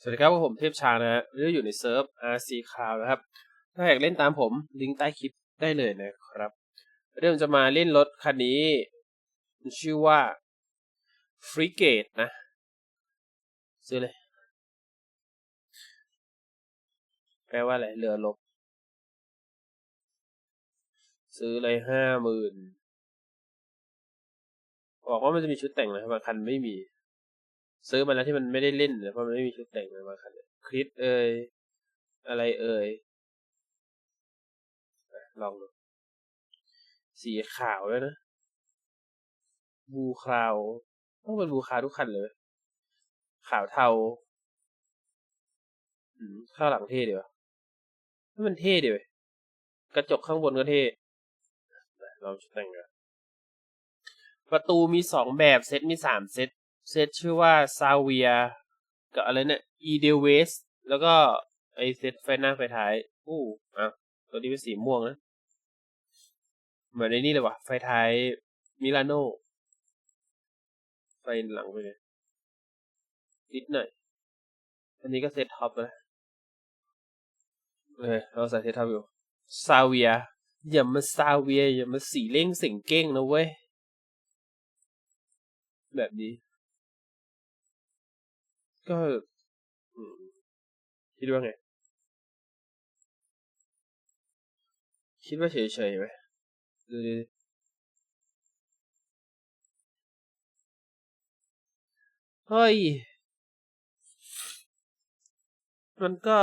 สวัสดีครับผมเทพชานะฮะเรื่ออยู่ในเซิร์ฟ RC Cloud นะครับ ถ้าอยากเล่นตามผมลิงก์ใต้คลิปได้เลยนะครับ เรื่องจะมาเล่นรถคันนี้ ชื่อว่า Frigate นะ ซื้อเลย แปลว่าอะไรเรือรบซื้อเลยห้าหมื่นบอกว่ามันจะมีชุดแต่งนะครับบางคันไม่มี ซื้อมาแล้วที่มันไม่ได้เล่นเพราะมันไม่มีชุดแต่งเลยบาคันคริสเอ่ยอะไรเอ่ยลองดูสีขาวด้วยนะ บูคราวต้องเป็นบูคราวทุกคันเลย ขาวเทาอืมข้างหลังเท่ดีวะถ้ามันเท่ดีเว้ยกระจกข้างบนก็เท่อะลองชุดแต่งกันประตูมีสองแบบเซตมีสามเซต เซตชื่อว่าซาเวียกับอะไรเนี่ยอีเดเวสแล้วก็ไอเซตไฟหน้าไฟท้ายอู้อะตัวนี้เป็นสีม่วงนะเหมือนในนี่เลยว่ะไฟท้ายมิลานโนไฟหลังไปเลยนิดหน่อย อันนี้ก็เซตท็อปนะเออเราใส่เซตท็อปอยู่ซาเวียอย่ามาซาเวียอย่ามาสีเล่งเสียงเก้งนะเว้ย แบบนี้ ก็คิดว่าไง คิดว่าเฉยๆไหมดูดิเฮ้ย มันก็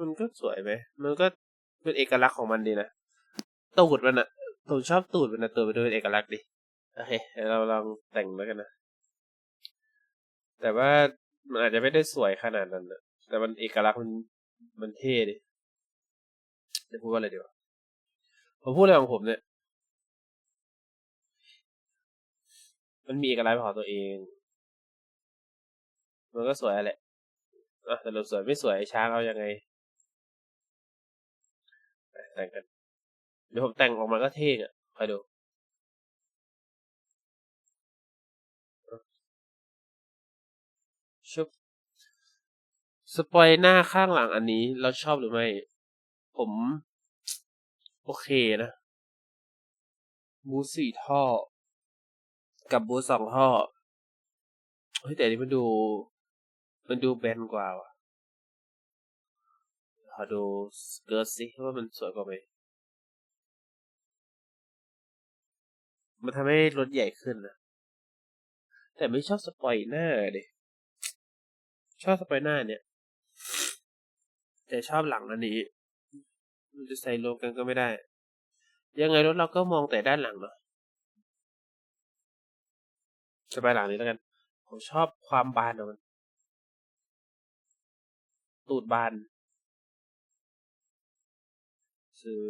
มันก็สวยไหม มันก็เป็นเอกลักษณ์ของมันดีนะ ตูดมันอะผมชอบตูดมันนะตูดมันดูเป็นเอกลักษณ์ดีโอเคเดี๋ยวเราลองแต่งแล้วกันนะ แต่ว่ามันอาจจะไม่ได้สวยขนาดนั้นนะแต่มันเอกลักษณ์มันมันเท่ดิจะพูดว่าอะไรดีวะผมพูดอะไรของผมเนี่ย มันมีเอกลักษณ์เป็นของตัวเอง มันก็สวยแหละอะแต่เราสวยไม่สวยไอ้ช้างเอายังไงแต่งกันเดี๋ยวผมแต่งออกมาก็เท่อะคอยดู สปอยหน้าข้างหลังอันนี้เราชอบหรือไม่ ผม โอเคนะ บูสี่ท่อ กับบูสองท่อ เฮ้ยแต่นี้มันดู มันดูแบนกว่าว่ะขอดูสเกิร์ตสิว่ามันสวยกว่าไหมมันทำให้รถใหญ่ขึ้นนะ แต่ไม่ชอบสปอยหน้าดิชอบสไปหน้าเนี่ย แต่ชอบหลังอันนี้มันจะใส่รวมกันก็ไม่ได้ ยังไงรถเราก็มองแต่ด้านหลังเนาะสไปหลังนี้แล้วกัน ผมชอบความบานของมัน ตูดบานซื้อ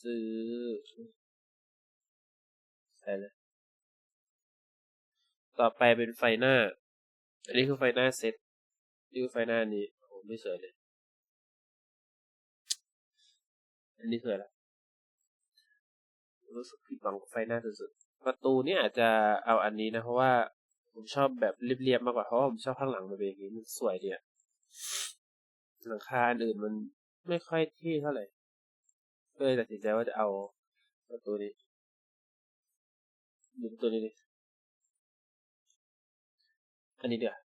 ซื้อ ใส่เลย ต่อไปเป็นไฟหน้า อันนี้คือไฟหน้าเซ็ต นี่คือไฟหน้านี้โอ้ไม่สวยเลย อันนี้คืออะรู้สึกผิดหวังกับไฟหน้าสุดๆประตูเนี่ยอาจจะเอาอันนี้นะ เพราะว่าผมชอบแบบเรียบๆมากกว่าเพราะว่าผมชอบข้างหลังมันเป็นอย่างนี้มันสวยดีอะหลังคาอันอื่นมันไม่ค่อยเท่เท่าไหร่ก็เลยตัดสินใจว่าจะเอาประตูนี้ดูประตูนี้ดิอันนี้เดี๋ยว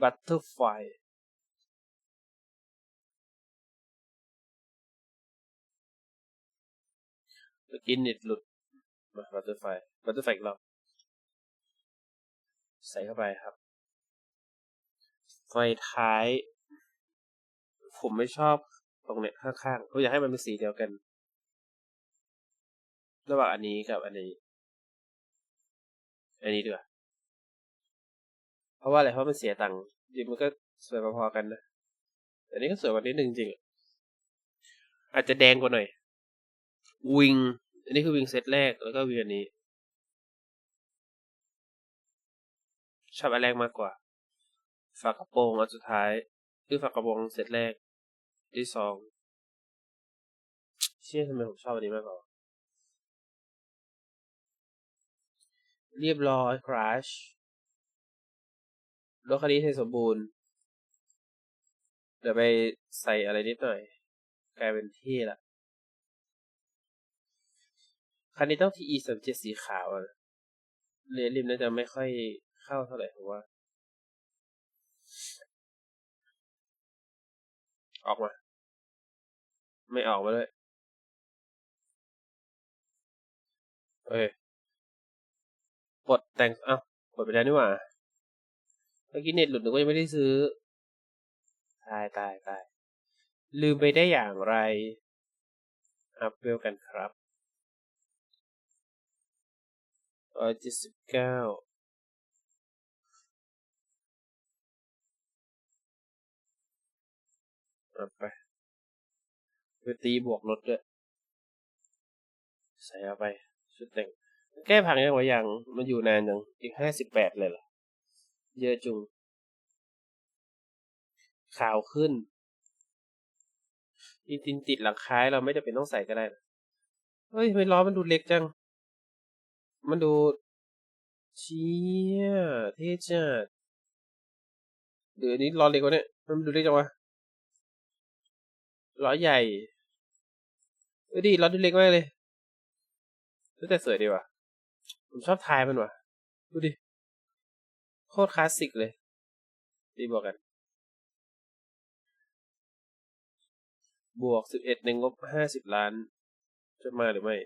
butterfly เมื่อกี้เน็ตหลุด มา butterfly butterfly อีกรอบใส่เข้าไปครับ ไฟท้าย ผมไม่ชอบตรงเนี้ยข้างๆผมอยากให้มันเป็นสีเดียวกัน ระหว่างอันนี้กับอันนี้ อันนี้ดีกว่า ราะว่าอะไรเพราะมันเสียตังค์จริงมันก็สวยพอๆกันนะแต่นี้ก็สวยกว่านิดนึงจริงอะอาจจะแดงกว่าหน่อย วิง อันนี้คือวิงเซตแรกแล้วก็วิงอันนี้ ชอบอันแรกมากกว่า ฝากระโปรงอันสุดท้ายคือฝากระโปรงเซตแรก ที่สองเชื่อทำไมผมชอบอันนี้มากกว่าเรียบร้อยคราช รถคันนี้ให้สมบูรณ์ เดี๋ยวไปใส่อะไรนิดหน่อย กลายเป็นที่ละคันนี้ต้อง TE สามเจ็ดสีขาวอะเลนริมน่าจะไม่ค่อยเข้าเท่าไหร่ผมว่า ออกมา ไม่ออกมาเลยเอ้ยกดแต่งเอ้ากดไปแล้วนี่หว่า มื่อกี้เน็ตหลุดหนูก็ยังไม่ได้ซื้อ ตายตายตายลืมไปได้อย่างไร อัพเวลกันครับร้อยเจ็ดสิบเก้าไปไปตีบวกลดด้วย ใส่เอาไป ชุดแต่ง แก้พังยังวะยัง มันอยู่นานยัง อีกห้าสิบแปดเลยเหรอ เยอะจุง ขาวขึ้นจริงๆติดหลังคายเราไม่จำเป็นต้องใส่ก็ได้นะเฮ้ยทำไมล้อมันดูเล็กจัง มันดูเชี่ยเท่จัดเดี๋ยวนี้ล้อเล็กวะเนี่ย มันดูเล็กจังวะล้อใหญ่เอ้ยดิล้อดูเล็กมากเลยแต่สวยดีว่ะ ผมชอบทายมันว่ะ ดูดิ คตรคลาสสิกเลยดีบอกกัน บวกสิบเอ็ดในงบห้าสิบล้าน จะมาหรือไม่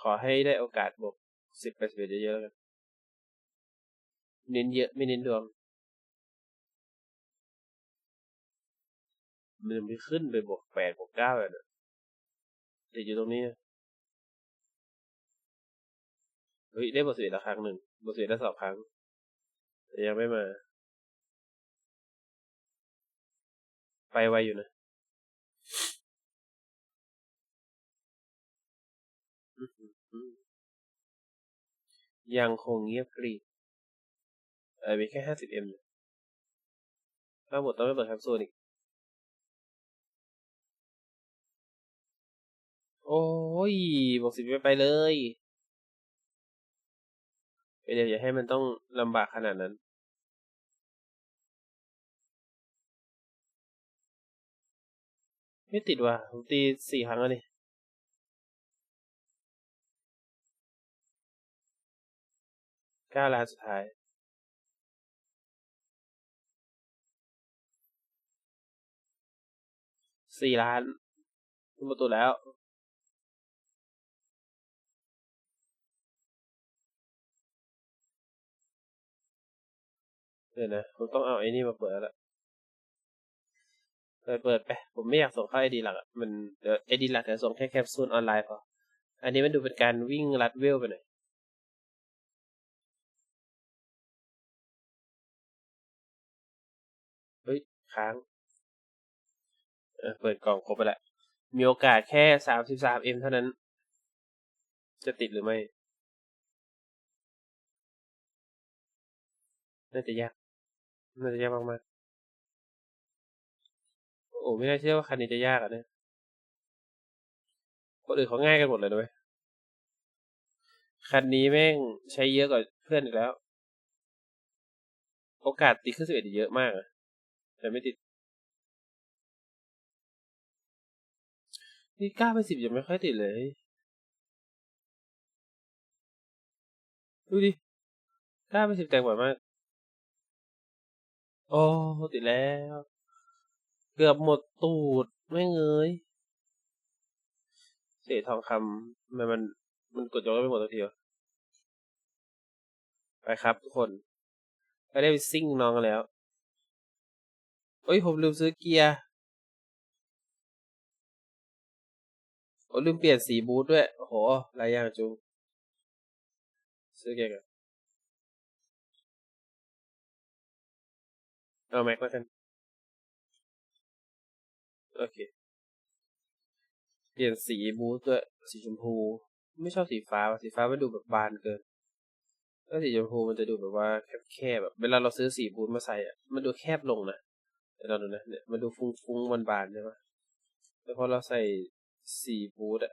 ขอให้ได้โอกาสบวกสิบไปสิบเอ็ดเยอะๆแล้วกันเน้นเยอะไม่เน้นดวง มันไม่ขึ้นไปบวกแปดบวกเก้าเลยนะติดอยู่ตรงนี้ เฮ้ยได้บวกสิบเอ็ดละครั้งหนึ่งบวกสิบเอ็ดได้สองครั้ง แต่ยังไม่มา ไปไวอยู่นะยังคงเงียบกริบเออมีแค่ห้าสิบเอ็มถ้าหมดต้องไปเปิดแคปซูลอีก โอ้ยบอกสิบไปเลย เดี๋ยวอย่าให้มันต้องลำบากขนาดนั้น ไม่ติดว่ะผมตีสี่ครั้งแล้วนี่เก้าล้านสุดท้ายสี่ล้านขึ้นประตูแล้ว เดี๋ยนะผมต้องเอาไอ้นี่มาเปิดแล้วเปิดเปิดไป ผมไม่อยากส่งเข้าไอดีหลักมันเดี๋ยวไอดีหลักจะส่งแค่แคปซูลออนไลน์พอ อันนี้มันดูเป็นการวิ่งรัดเวลไปหน่อยเฮ้ย ค้างเออเปิดกล่องครบไปแล้วมีโอกาสแค่สามสิบสามเอ็มเท่านั้น จะติดหรือไม่ น่าจะยาก น่าจะยากมากๆ โอ้ไม่น่าเชื่อว่าคันนี้จะยากอะเนี่ยคนอื่นเขาง่ายกันหมดเลยด้วยคันนี้แม่งใช้เยอะกว่าเพื่อนอีกแล้ว โอกาสติดขึ้นสิบเอ็ดเยอะมากอะแต่ไม่ติด นี่เก้าไปสิบยังไม่ค่อยติดเลย ดูดิเก้าไปสิบแต่งบ่อยมาก โอ้ติดแล้ว เกือบหมดตูดไม่เงยเศษทองคำมันมันมันกดยกไม่หมดตัวทียวไปครับทุกคนไปได้ไปซิ่งน้องกันแล้วเอ้ยผมลืมซื้อเกียร์โอ้ลืมเปลี่ยนสีบูทด้วย โอ้โหหลายอย่างจุงซื้อเกียร์กัน เอาแม็กแล้วกัน โอเค เปลี่ยนสีบูทด้วยสีชมพู ไม่ชอบสีฟ้า สีฟ้ามันดูแบบบานเกินถ้าสีชมพูมันจะดูแบบว่าแคบๆแบบเวลาเราซื้อสีบูทมาใส่อะมันดูแคบลงนะเดี๋ยวเราดูนะเนี่ยมันดูฟุ้งๆบานๆใช่ปะเอแต่พอเราใส่สี่ฟูตอะ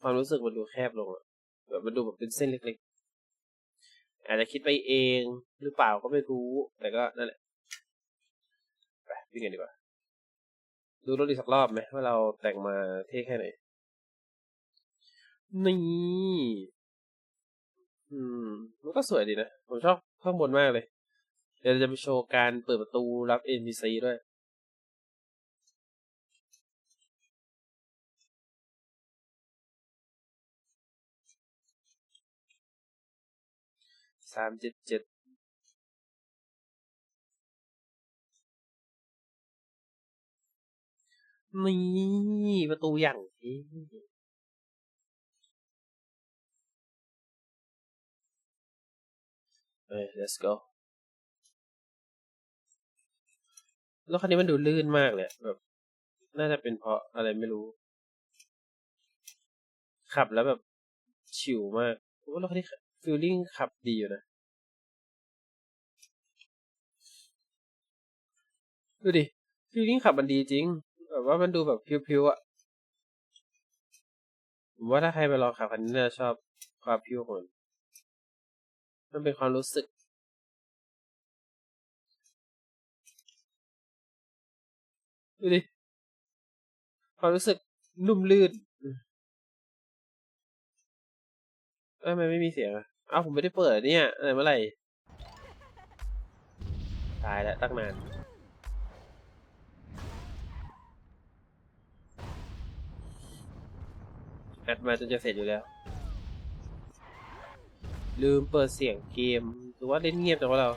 ความรู้สึกมันดูแคบลงอะแบบมันดูแบบเป็นเส้นเล็กๆอาจจะคิดไปเองหรือเปล่าก็ไม่รู้ แต่ก็นั่นแหละ วิ่งกันดีกว่า ดูรถอีสักรอบไหมว่าเราแต่งมาเท่แค่ไหน นี่ อืม มันก็สวยดีนะ ผมชอบข้างบนมากเลย เดี๋ยวเราจะไปโชว์การเปิดประตูรับ NPC ด้วยสามเจ็ดเจ็ด นี่ประตูอย่างนี้เอ้ let's go แล้วคันนี้มันดูลื่นมากเลยแบบ น่าจะเป็นเพราะอะไรไม่รู้ ขับแล้วแบบ ชิวมากผมว่ารถคันนี้ฟีลลิ่งขับดีอยู่นะ ดูดิฟีลลิ่งขับมันดีจริง แบบว่ามันดูแบบพิวๆอะผมว่าถ้าใครไปลองขับคันนี้น่าจะชอบความพิวของมันมันเป็นความรู้สึก ดูดิ ความรู้สึกนุ่มลื่นเอ้ยทำไมไม่มีเสียงอะอ้าวผมไม่ได้เปิดเนี่ยอะไรเมื่อไหร่ ตายแล้วตั้งนาน อัดมาจนจะเสร็จอยู่แล้ว ลืมเปิดเสียงเกมหรือว่าเล่นเงียบแต่วะเรา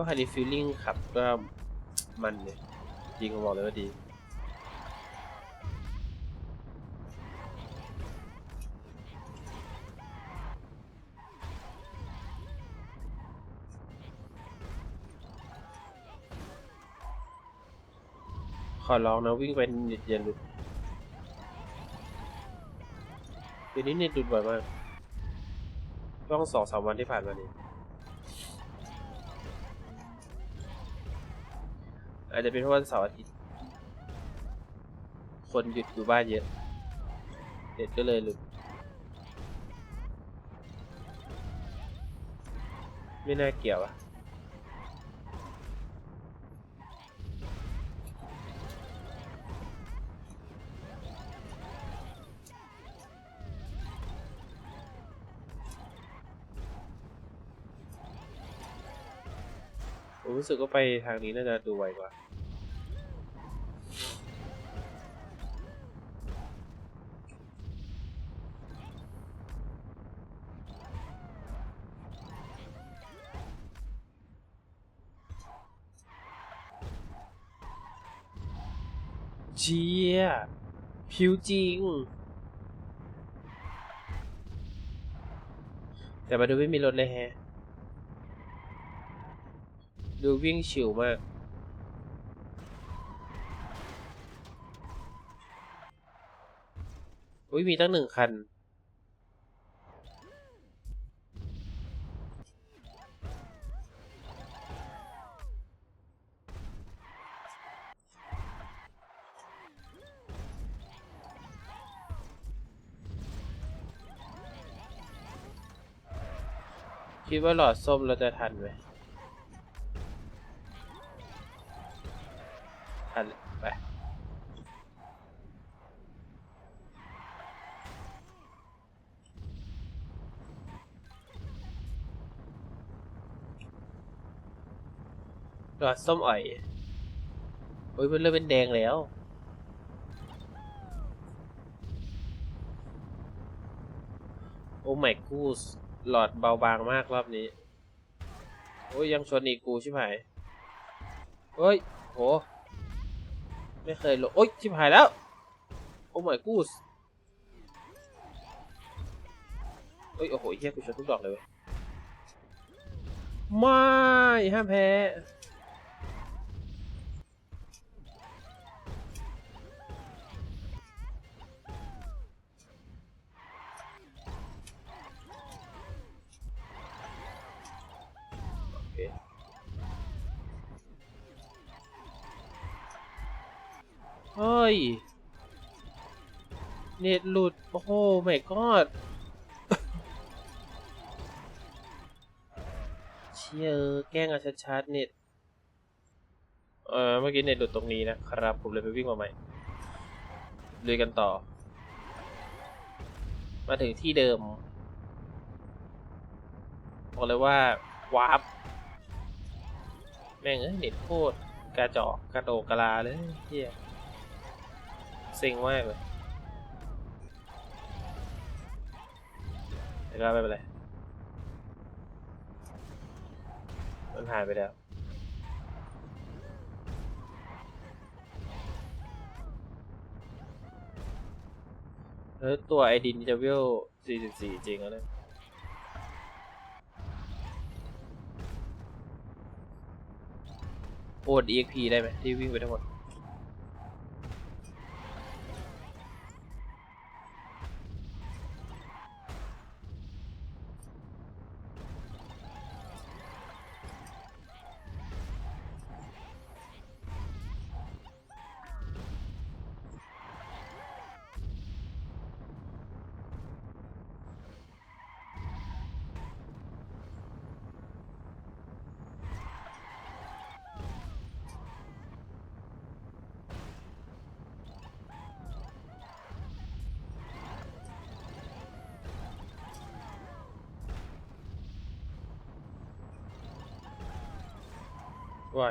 ก็คันนี้ฟีลลิ่งขับก็มันเลยจริงผมบอกเลยว่าดีขอร้องนะวิ่งไปเน็ตอย่าหลุดเดี๋ยวนี้เน็ตหลุดบ่อยมากช่วงสองสามวันที่ผ่านมานี้ อาจจะเป็นเพราะวันเสาร์อาทิตย์ คนหยุดอยู่บ้านเยอะ เด็ดก็เลยหลุด ไม่น่าเกี่ยวอะ รู้สึกว่าไปทางนี้น่าจะดูไวกว่าเชียผิวจริง แต่มาดูไม่มีรถเลยแฮะ ดูวิ่งฉิวมาก อุ้ยมีตั้งหนึ่งคัน คิดว่าหลอดส้มเราจะทันไหม หลอดส้มอ่อยโอ้ยมันเริ่มเป็นแดงแล้ว โอ้ไม่กูสหลอดเบาบางมากรอบนี้ โอ้ยยังชนอีกกูชิบหายเฮ้ยโหไม่เคยลงโอ๊ยชิบหายแล้ว โอ้ my g o o d เฮ้ยโอ้โหเฮียกูชนทุกดอกเลยเว้ยไม่ห้ามแพ้ เฮ้ย เน็ตหลุด โอ้โหไม่กอดเชี่ยแกล้งเอาชัดๆเน็ต เออเมื่อกี้เน็ตหลุดตรงนี้นะครับ ผมเลยไปวิ่งมาใหม่ลุยกันต่อ มาถึงที่เดิม บอกเลยว่า วาร์ป แม่งเอ้ยเน็ตโคตรกระจอกกระโดกกระลาเลยเฮีย เซ็งมากเลยแต่ก็ไม่เป็นไร มันผ่านไปแล้วแล้วตัวไอดินจะเวล44 จริงแล้วเนี่ยโอน EXP ได้ไหมที่วิ่งไปทั้งหมด ว่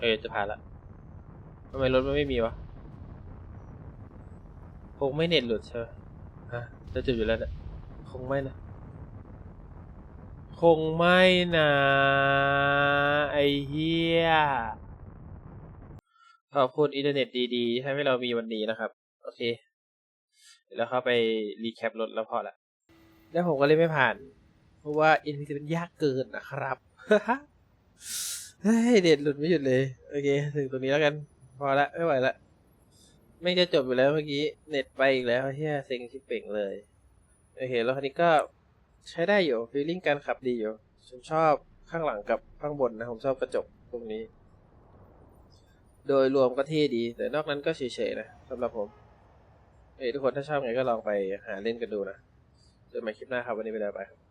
เออจะผ่านละทำไมรถมันไม่มีวะคงไม่เน็ตหลุดใช่ไหมฮะจะจุดอยู่แล้วเนี่ยคงไม่นะ คงไม่นะ ไอเฮียขอบคุณอินเทอร์เน็ตดีๆที่ทำให้เรามีวันนี้นะครับ โอเคเดี๋ยวเข้าไปรีแคปรถแล้วพอละ แล้วผมก็เลยไม่ผ่าน เพราะว่า NPC มันยากเกินนะครับ เฮ้ยเด็ดหลุดไม่หยุดเลย โอเค ถึงตรงนี้แล้วกัน พอละไม่ไหวละไม่จะจบอยู่แล้วเมื่อกี้ เน็ตไปอีกแล้วเฮียเซ็งชิบเป่งเลย โอเค แล้วคันนี้ก็ใช้ได้อยู่ฟีลลิ่งการขับดีอยู่ผมชอบข้างหลังกับข้างบนนะ ผมชอบกระจกตรงนี้ โดยรวมก็เท่ดี แต่นอกนั้นก็เฉยๆนะสำหรับผม เอ้ทุกคนถ้าชอบไงก็ลองไปหาเล่นกันดูนะเจอกันใหม่คลิปหน้าครับ วันนี้ไปแล้วไปครับ